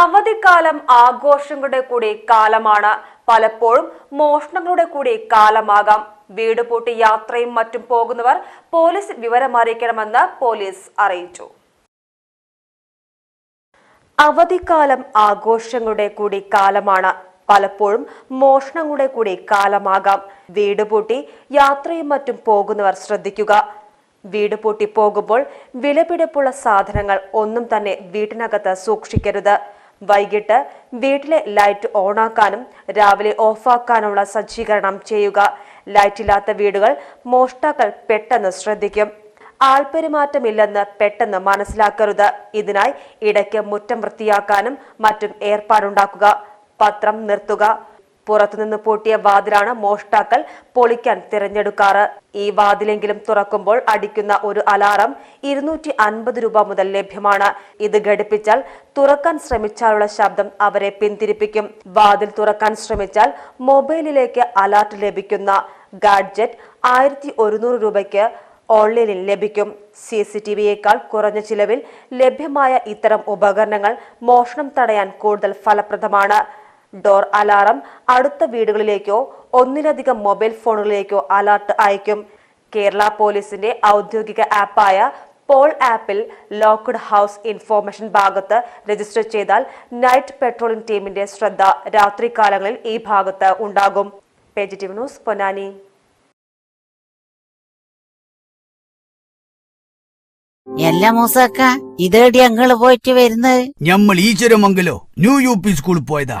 അവധിക്കാലം ആഘോഷങ്ങളുടെ കൂടെ കാലമാണ്. പലപ്പോഴും മോഷണങ്ങളുടെ കൂടെ കാലമാകാം. വീട് പൂട്ടി യാത്രയും മറ്റും പോകുന്നവർ പോലീസ് വിവരമറിയിക്കണമെന്ന് പോലീസ് അറിയിച്ചു. അവധിക്കാലം ആഘോഷങ്ങളുടെ കൂടി കാലമാണ്. പലപ്പോഴും മോഷണങ്ങളുടെ കൂടി കാലമാകാം. വീട് പൂട്ടി യാത്രയും മറ്റും പോകുന്നവർ ശ്രദ്ധിക്കുക. വീട് പൂട്ടി പോകുമ്പോൾ വിലപിടിപ്പുള്ള സാധനങ്ങൾ ഒന്നും തന്നെ വീട്ടിനകത്ത് സൂക്ഷിക്കരുത്. വൈകിട്ട് വീട്ടിലെ ലൈറ്റ് ഓണാക്കാനും രാവിലെ ഓഫാക്കാനുള്ള സജ്ജീകരണം ചെയ്യുക. ലൈറ്റില്ലാത്ത വീടുകൾ മോഷ്ടാക്കൾ പെട്ടെന്ന് ശ്രദ്ധിക്കും. ആൾപെരുമാറ്റമില്ലെന്ന് പെട്ടെന്ന് മനസ്സിലാക്കരുത്. ഇതിനായി ഇടയ്ക്ക് മുറ്റം വൃത്തിയാക്കാനും മറ്റും ഏർപ്പാടുണ്ടാക്കുക. പത്രം നിർത്തുക. പുറത്തുനിന്ന് പൂട്ടിയ വാതിലാണ് മോഷ്ടാക്കൾ പൊളിക്കാൻ തിരഞ്ഞെടുക്കാറ്. ഈ വാതിലെങ്കിലും തുറക്കുമ്പോൾ അടിക്കുന്ന ഒരു അലാറം ഇരുന്നൂറ്റി അൻപത് രൂപ മുതൽ ലഭ്യമാണ്. ഇത് ഘടിപ്പിച്ചാൽ തുറക്കാൻ ശ്രമിച്ചാലുള്ള ശബ്ദം അവരെ പിന്തിരിപ്പിക്കും. വാതിൽ തുറക്കാൻ ശ്രമിച്ചാൽ മൊബൈലിലേക്ക് അലർട്ട് ലഭിക്കുന്ന ഗാഡ്ജറ്റ് ആയിരത്തി ഒരുന്നൂറ് രൂപയ്ക്ക് ഓൺലൈനിൽ ലഭിക്കും. സി സി ടി വിയേക്കാൾ കുറഞ്ഞ ചിലവിൽ ലഭ്യമായ ഇത്തരം ഉപകരണങ്ങൾ മോഷണം തടയാൻ കൂടുതൽ ഫലപ്രദമാണ്. ഡോർ അലാറം അടുത്ത വീടുകളിലേക്കോ ഒന്നിലധികം മൊബൈൽ ഫോണുകളിലേക്കോ അലർട്ട് അയക്കും കേരള പോലീസിന്റെ ഔദ്യോഗിക ആപ്പായ പോൾ ആപ്പിൽ ലോക്ക്ഡ് ഹൗസ് ഇൻഫോർമേഷൻ ഭാഗത്ത് രജിസ്റ്റർ ചെയ്താൽ നൈറ്റ് പെട്രോളിംഗ് ടീമിന്റെ ശ്രദ്ധ രാത്രികാലങ്ങളിൽ ഈ ഭാഗത്ത് ഉണ്ടാകും. Positive news Ponnani. എല്ലാ മൂസക്ക ഇതേടി അങ്ങൾ പോയിട്ട് വരുന്നത്? ഞമ്മൾ ഈശ്വരമംഗലോ ന്യൂ യു പി സ്കൂളിൽ പോയതാ.